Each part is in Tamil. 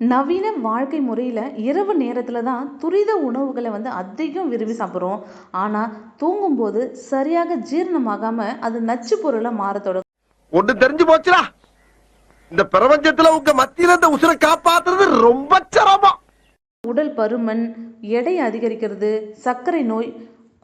நவீன வாழ்க்கை முறையில் இரவு நேரத்தில் தான் துரித உணவுகளை வந்து அதிகம் விரும்பி சாப்பிட்றோம். ஆனால் தூங்கும்போது சரியாக ஜீரணமாகாமல் அது நச்சு பொருளாக மாறத் தொடங்கும். ஒண்ணு தெரிஞ்சு போச்சுடா. இந்த பிரபஞ்சத்துல உங்க மத்தியில இந்த உசுரை காப்பாத்துறது ரொம்ப சிரமம். உடல் பருமன் எடை அதிகரிக்கிறது சர்க்கரை நோய்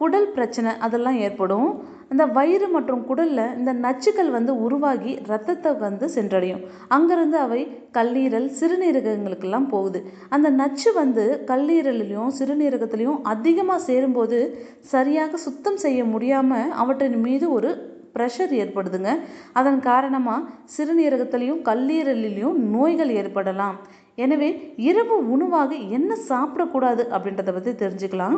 குடல் பிரச்சனை அதெல்லாம் ஏற்படும். அந்த வயிறு மற்றும் குடலில் இந்த நச்சுக்கள் வந்து உருவாகி ரத்தத்தை வந்து சென்றடையும். அங்கேருந்து அவை கல்லீரல் சிறுநீரகங்களுக்கெல்லாம் போகுது. அந்த நச்சு வந்து கல்லீரல்லையும் சிறுநீரகத்துலேயும் அதிகமாக சேரும்போது சரியாக சுத்தம் செய்ய முடியாமல் அவற்றின் மீது ஒரு ப்ரெஷர் ஏற்படுதுங்க. அதன் காரணமாக சிறுநீரகத்திலையும் கல்லீரலிலையும் நோய்கள் ஏற்படலாம். எனவே இரவு உணவாக என்ன சாப்பிடக்கூடாது அப்படின்றத பற்றி தெரிஞ்சுக்கலாம்.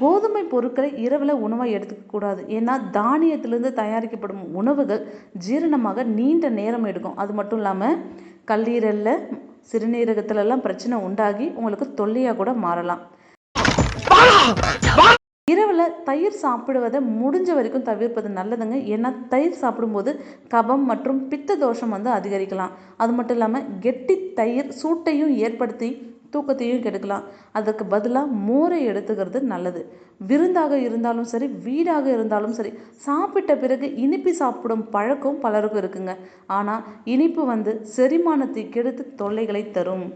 கோதுமை பொருட்களை இரவில் உணவாக எடுத்துக்கக்கூடாது. ஏன்னா தானியத்திலிருந்து தயாரிக்கப்படும் உணவுகள் ஜீரணமாக நீண்ட நேரம் எடுக்கும். அது மட்டும் இல்லாமல் கல்லீரலில் சிறுநீரகத்திலலாம் பிரச்சனை உண்டாகி உங்களுக்கு தொல்லையாக கூட மாறலாம். தயிர் சாப்பிடுவதை முடிஞ்ச வரைக்கும் தவிர்ப்பது நல்லதுங்க. ஏன்னா தயிர் சாப்பிடும்போது கபம் மற்றும் பித்த தோஷம் வந்து அதிகரிக்கலாம். அது மட்டும் இல்லாமல் கெட்டி தயிர் சூட்டையும் ஏற்படுத்தி தூக்கத்தையும் கெடுக்கலாம். அதற்கு பதிலாக மோரை எடுத்துக்கிறது நல்லது. விருந்தாக இருந்தாலும் சரி வீடாக இருந்தாலும் சரி சாப்பிட்ட பிறகு இனிப்பு சாப்பிடும் பழக்கம் பலருக்கும் இருக்குங்க. ஆனால் இனிப்பு வந்து செரிமானத்தை கெடுத்து தொல்லைகளை தரும்.